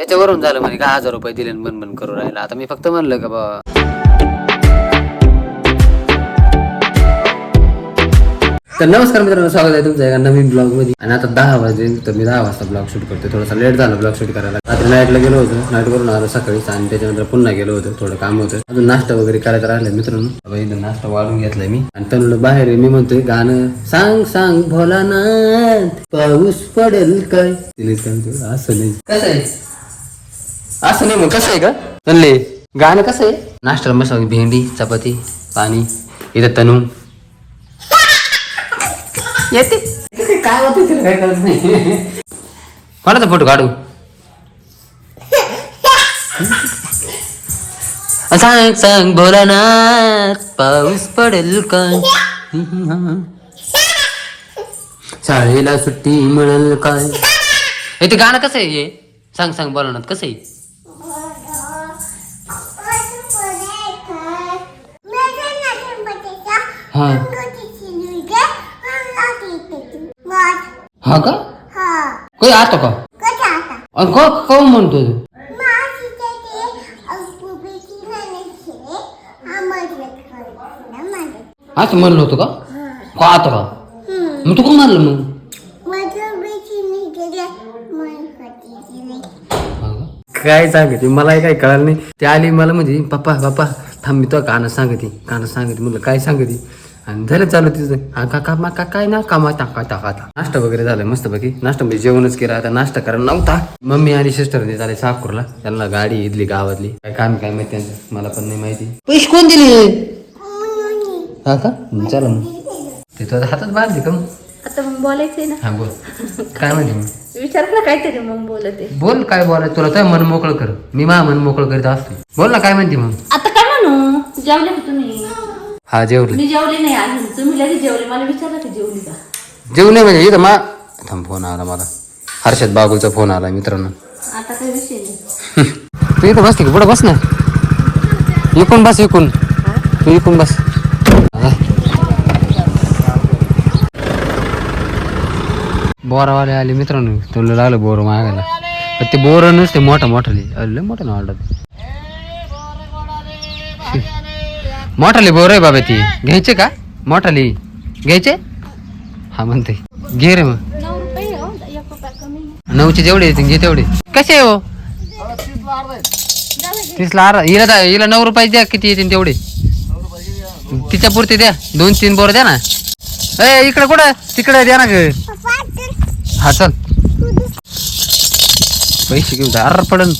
त्याच्यावरून झालं म्हणे का हजार रुपये दिले आणि बन बन करू राहिला? आता मी फक्त म्हणलं का बा तर नमस्कार मित्रांनो स्वागत आहे तुमचं एका नवीन ब्लॉगमध्ये आणि आता दहा वाजले तर मी दहा वाजता ब्लॉग शूट करतो थोडासा लेट झाला ब्लॉग शूट करायला. रात्री नाईटला गेलो होतो. नाईट करून आलो सकाळीच आणि त्याच्यानंतर पुन्हा गेलो होतो. थोडं काम होतं. अजून नाश्ता वगैरे करायचं राहिलं मित्रांनो. बाबा इथं नाश्ता वाढून घेतलाय मी. आणि तनुला बाहेर. मी म्हणतोय गाणं सांग सांग भोलानाथ पाऊस पडेल काय? तिने सांगतो असं नाही. कसं आहे? असं नाही मग कसं आहे का तनले गाणं कसं आहे? नाश्त्याला मस्त भेंडी चपाती पाणी इथं तनू. येते. काय होतं तिला? काय कळत नाही. कोणाचा फोटो काढू? सांग सांग भोलानाथ पाऊस पडेल काय शाळेला सुट्टी मिळेल काय? हे ते गाणं कसं आहे हे? सांग सांग भोलानाथ कसं आहे? हा. हा का? काही आता का? अन का काऊन म्हणतो तू? असं म्हणलं होतं का? का आता का? मग तू का मारलं मग? काय सांगते मला काही कळालं नाही. ते आली मला म्हणजे पप्पा पप्पा थांब मी तो गाणं सांगते गाणं सांगते. म्हणलं काय सांगते? आणि झालं चालू तिचं. हा का का मा- का काय ना कामा टाका टाका नाश्ता वगैरे झालं मस्त बाकी नाश्ता म्हणजे जेवणच केलं. आता नाश्ता करा नव्हता. मम्मी आणि सिस्टरने झाले साफपूरला त्यांना गाडी इथली गावातली. काय काम काय माहिती त्यांचं? मला पण नाही माहिती. पैसे कोण दिले? हा का? हं, चला मग. ते तुझ्या हातात बांधले का मग? आता मग बोलायचंय ना. हा बोल. काय म्हणते मग? विचार ना काहीतरी मग बोलते. बोल काय बोलाय तुला तर मन मोकळं कर. मी मा मन मोकळं करीत असतो. बोल ना काय म्हणते मग? आता काय म्हणू? जेवले का तुम्ही? हा जेवले. मी जेवले नाही अजून तुम्ही लगेच जेवले. मला विचारलं की जेवली का? जेवणे म्हणजे इथं मा थांब फोन आला मला. हर्षद बागुलचा फोन आला मित्रांनो. आता काही विषय नाही. तू इथं बसते का पुढे बस ना. इकून बस इकून. तू इकून बस. बोरावाले आले मित्रांनो तुला लागलं बोर मागायला. पण ते बोर नसते मोठा मोठाले लय मोठा ना ऑर्डर मोठाले बोर आहे बाबा ती घ्यायचे का? मोठाले. घ्यायचे? हा म्हणते. घे रे मग. नऊचे जेवढे येतील घे तेवढे. कसे हो? तीसला आरा हिला दा- हिला नऊ रुपये द्या किती येतील तेवढे. तिच्या पुरते द्या. दोन तीन बोर द्या ना. ए इकडे कुठं? तिकडे द्या ना ग. हा चल. पैसे घेऊन जा. अर पडन.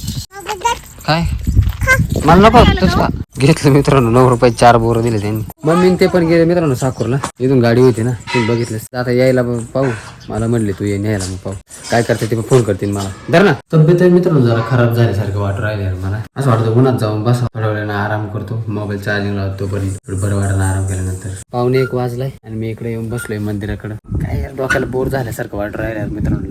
काय? मला नको. तूच का घेतलं मित्रांनो? नऊ रुपये चार बोर दिले त्यांनी. मम्मीने ते पण गेले मित्रांनो साकूरला इथून गाडी होती ना तुम्ही बघितलं आता यायला पाहू. मला म्हणले तू ये न्यायला मग पाहू. काय करते ते फोन करतील मला. धर ना. तब्येत मित्रांनो जरा खराब झाल्यासारखं वाटू राहिले मला. असं वाटतं उन्हात जाऊन बस. थोड्या वेळानं आराम करतो. मोबाईल चार्जिंग लावतो पण बरं वाटणं आराम केल्यानंतर. पाहुणे एक वाजलाय आणि मी इकडे येऊन बसलोय मंदिराकडे. काय यार डोक्याला बोर झाल्यासारखं वाटू राहिलं यार मित्रांनो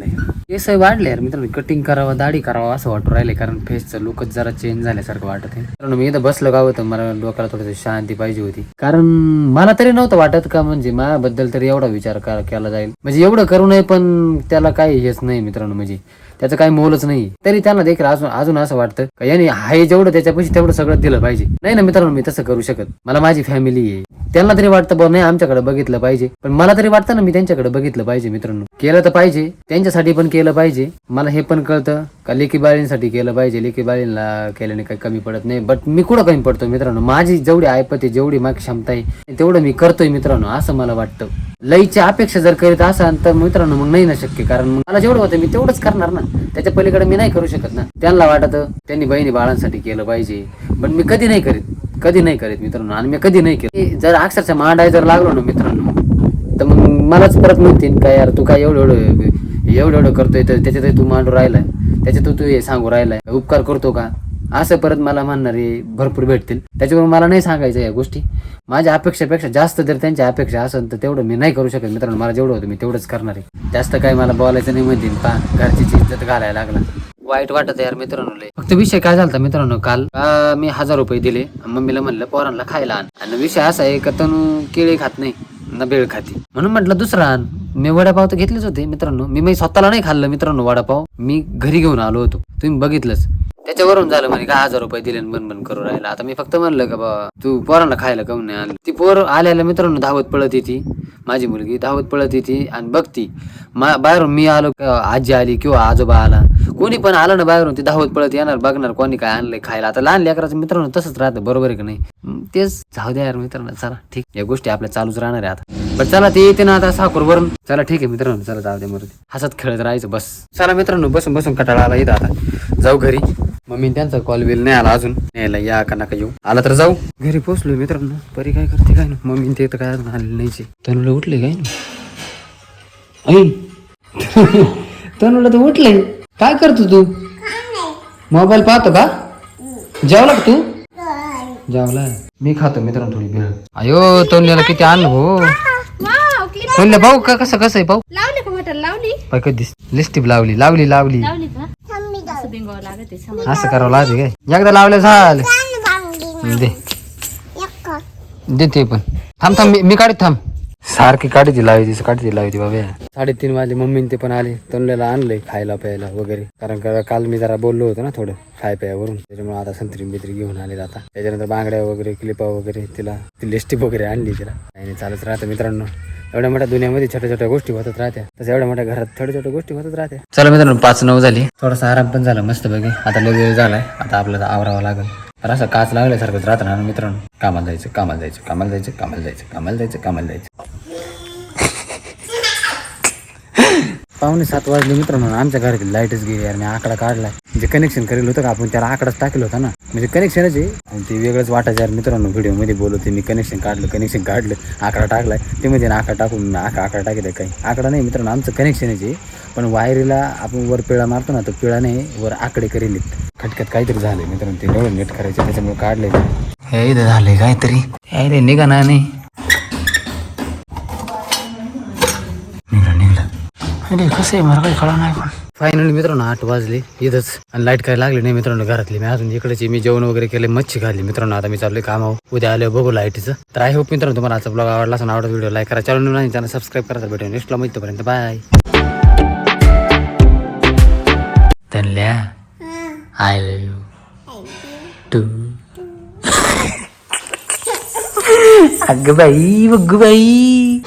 केस वाढले यार मित्रांनो. कटिंग करावं दाढी करावं असं वाटू राहिले कारण फेसचं लुकच जरा चेंज झाल्यासारखं वाटत आहे मी इथं बसलो का होतं मला डोक्याला थोडस शांती पाहिजे होती. कारण मला तरी नव्हतं वाटत का म्हणजे माझ्याबद्दल तरी एवढा विचार केला जाईल. म्हणजे एवढं करू नये पण त्याला काही हेच नाही मित्रांनो म्हणजे त्याचं काही मोलच नाही. तरी त्यांना देखील अजून अजून असं वाटतं का याने आहे जेवढं त्याच्यापाशी तेवढं सगळं दिलं पाहिजे. नाही ना मित्रांनो मी तसं करू शकत. मला माझी फॅमिली आहे. त्यांना तरी वाटतं बा नाही आमच्याकडे बघितलं पाहिजे. पण मला तरी वाटतं ना मी त्यांच्याकडे बघितलं पाहिजे मित्रांनो. केलं तर पाहिजे. त्यांच्यासाठी पण केलं पाहिजे. मला हे पण कळतं का लेकी बाळींसाठी केलं पाहिजे. लेकी बाळींना केल्याने काही कमी पडत नाही. बट मी कुठं कमी पडतो मित्रांनो? माझी जेवढी ऐपत आहे जेवढी माझी क्षमता आहे तेवढं मी करतोय मित्रांनो असं मला वाटतं. लईची अपेक्षा जर करीत असाल तर मित्रांनो मग नाही ना शक्य. कारण मला जेवढं होतं मी तेवढंच करणार ना. त्याच्या पलीकडे मी नाही करू शकत ना. त्यांना वाटत त्यांनी बहिणी बाळांसाठी केलं पाहिजे. पण मी कधी नाही करीत. कधी नाही करीत मित्रांनो. आणि मी कधी नाही केलं. जर अक्षरशः मांडाय जर लागलो ना मित्रांनो तर मग मलाच परत म्हणतील काय यार तू काय एवढं एवढं एवढं एवढं करतोय तर त्याच्यात तू मांडू राहिलाय. त्याच्यात तू हे सांगू राहिलाय. उपकार करतो का? असं परत मला म्हणणारे भरपूर भेटतील. त्याच्यावर मला नाही सांगायचं या गोष्टी. माझ्या अपेक्षेपेक्षा जास्त जर त्यांच्या अपेक्षा असेल तर तेवढं मी नाही करू शकत. मित्रांनो मला जेवढं होतं मी तेवढंच करणार आहे. जास्त काय मला बोलायचं नाही म्हणतील पा घरची इज्जत घालायला लागला. वाईट वाटत यार मित्रांनो लय. फक्त विषय काय झाला मित्रांनो काल? का मी हजार रुपये दिले? मम्मीला म्हणलं पोरांना खायला आण. आणि विषय असा आहे का तनु केळी खात नाही ना बेळ खाती. म्हणून म्हटलं दुसरा आण. मी वडापाव तर घेतलेच होते मित्रांनो. मी स्वतःला नाही खाल्लं मित्रांनो वडापाव. मी घरी घेऊन आलो होतो. तुम्ही बघितलंच. त्याच्यावरून झालं म्हणे काय हजार रुपये दिले बन बन करू राहिला. आता मी फक्त म्हणलं का बा तू पोरांना खायला काऊन नाही आणलं ती पोर आल्याला मित्रांनो धावत पळत येते. माझी मुलगी धावत पळत येते आणि बघती मा बाहेरून मी आलो आजी आली किंवा आजोबा आला कोणी पण आलं ना बाहेरून ती धावत पळत येणार बघणार कोणी काय आणलंय खायला. आता लहान लेकराचं मित्रांनो तसंच राहतं बरोबर आहे का नाही? तेच जाऊ द्या यार मित्रांनो चला ठीक. या गोष्टी आपल्या चालूच राहणार आहे आता. पण चला ते येते ना आता साखरवरून. चला ठीक आहे मित्रांनो चला जाऊ द्या मरुदे हसत खेळत राहायचं बस. चला मित्रांनो बसून बसून कटाळा आला इथं आता. जाऊ घरी. मम्मी त्यांचा कॉल बिल नाही आला अजून. न्यायला या का नका येऊ. आला तर जाऊ. घरी पोहोचलो मित्रांनो. परी काय करते काय ना मम्मी ते तर काय अजून आलेलं नाहीचे तनुला उठले काय ना तनुला तर उठले काय करतो तू? मोबाईल पाहतो का? जेवला का तू? जेवला मी खातो मित्रांनो थोडी भेळ अयो तोंडल्याला किती आणलं हो तोंडल्या भाऊ का कसं कसं आहे भाऊ? लावली का लावली? लिस्टिप लावली लावली लावली. समज असं करावं लागते काय? एकदा लावलं झालं. दे. दे ते पण. थांब थांब मी- मी काढत थांब. सारखी काढीची लावायची काढीची लावायची बाबा. साडेतीन वाजले मम्मीने ते पण आले. तोंडल्याला आणलंय खायला प्यायला वगैरे. कारण का काल मी जरा बोललो होतो ना थोडं खाय प्यावरून. त्याच्यामुळे आता संत्री बित्री घेऊन आले आता. त्याच्यानंतर बांगड्या वगैरे क्लिपा वगैरे तिला ती लिस्टिप वगैरे आणली तिला. काही नाही चालत राहतं मित्रांनो. एवढ्या मोठ्या दुनियामध्ये छोट्या छोट्या गोष्टी होतच राहत्या. तसं एवढ्या मोठ्या घरात छोट्या छोट्या गोष्टी होतच राहत्या. चला मित्रांनो पाच नऊ झाली. थोडासा आराम पण झाला मस्त बघे आता वेळ झालाय. आता आपल्याला आवरावं लागेल. तर असं काच लागल्यासारखंच राहतं ना मित्रांनो. कामाला जायचं कामाला जायचं कामाला जायचं कामाला जायचं कामाला जायचं कामाला जायचं. पावणे सात वाजले मित्रांनो आमच्या घरातील लाईटच गेली यार मी आकडा काढलाय म्हणजे कनेक्शन करेल होतं का आपण त्याला आकडाच टाकलं होता ना. म्हणजे कनेक्शनच आहे. आणि ते वेगळंच वाटायचं यार मित्रांनो व्हिडिओमध्ये बोलवते मी कनेक्शन काढलं कनेक्शन काढलं आकडा टाकलाय. ते म्हणजे ना आकडा टाकून आकडा आकडा टाकले काही. आकडा नाही मित्रांनो आमचं कनेक्शनच आहे. पण वायरीला आपण वर पिळा मारतो ना तो पिळा नाही वर आकडे करेल खटक्यात काहीतरी झालंय मित्रांनो ते एवढं नीट करायचं त्याच्यामुळे काढलंय. हे इथं झालंय काहीतरी. हे रे निघा ना नाही. अरे कसं आहे मला काही कळा नाही पण. फायनली मित्रांनो आठ वाजले. इथंच. आणि लाइट काय लागली नाही मित्रांनो घरातली. मी अजून इकडेच मी जेवण वगैरे केले मच्छी खाल्ली मित्रांनो. आता मी चाललोय कामावर. उद्या आले बघू लाईटीचं तर आय होप मित्रांनो तुम्हाला आजचा ब्लॉग आवडला असं आवडत व्हिडिओ लाईक करा. चॅनल नाही त्यांना सबस्क्राईब करा. भेटून नेक्स्टला माहितीपर्यंत बाय धनल्या आय लव यू टू अगं बाई बघ बाई.